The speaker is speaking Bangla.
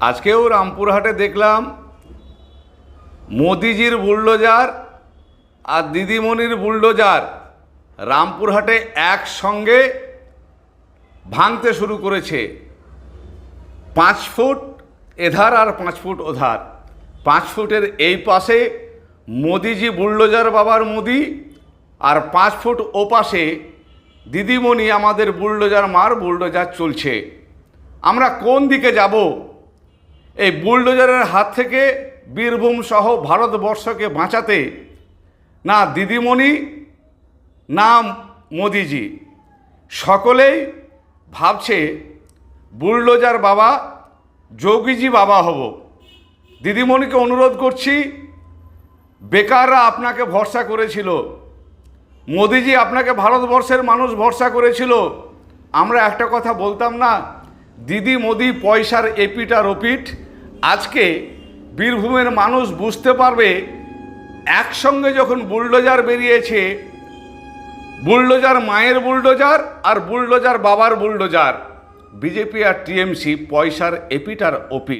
আজকেও রামপুরহাটে দেখলাম মোদিজির বুলডোজার আর দিদিমণির বুলডোজার রামপুরহাটে একসঙ্গে ভাঙতে শুরু করেছে। পাঁচ ফুট এধার আর পাঁচ ফুট ওধার। পাঁচ ফুটের এই পাশে মোদিজি বুলডোজার বাবার মোদি আর পাঁচ ফুট ও পাশে দিদিমণি আমাদের বুলডোজার মার বুলডোজার চলছে। আমরা কোন দিকে যাব? এই বুলডোজারের হাত থেকে বীরভূম সহ ভারতবর্ষকে বাঁচাতে না দিদিমণি, না মোদিজি। সকলেই ভাবছে বুলডোজার বাবা, যোগীজি বাবা হব। দিদিমণিকে অনুরোধ করছি, বেকাররা আপনাকে ভরসা করেছিল। মোদিজি আপনাকে ভারতবর্ষের মানুষ ভরসা করেছিল। আমরা একটা কথা বলতাম না, দিদি মোদি পয়সার এপিট আর ওপিট আজকে বীরভূমের মানুষ বুঝতে পারবে, একসঙ্গে যখন বুলডোজার বেরিয়েছে, বুলডোজার মায়ের বুলডোজার আর বুলডোজার বাবার বুলডোজার। বিজেপি আর টিএমসি পয়সার এপিটার ওপি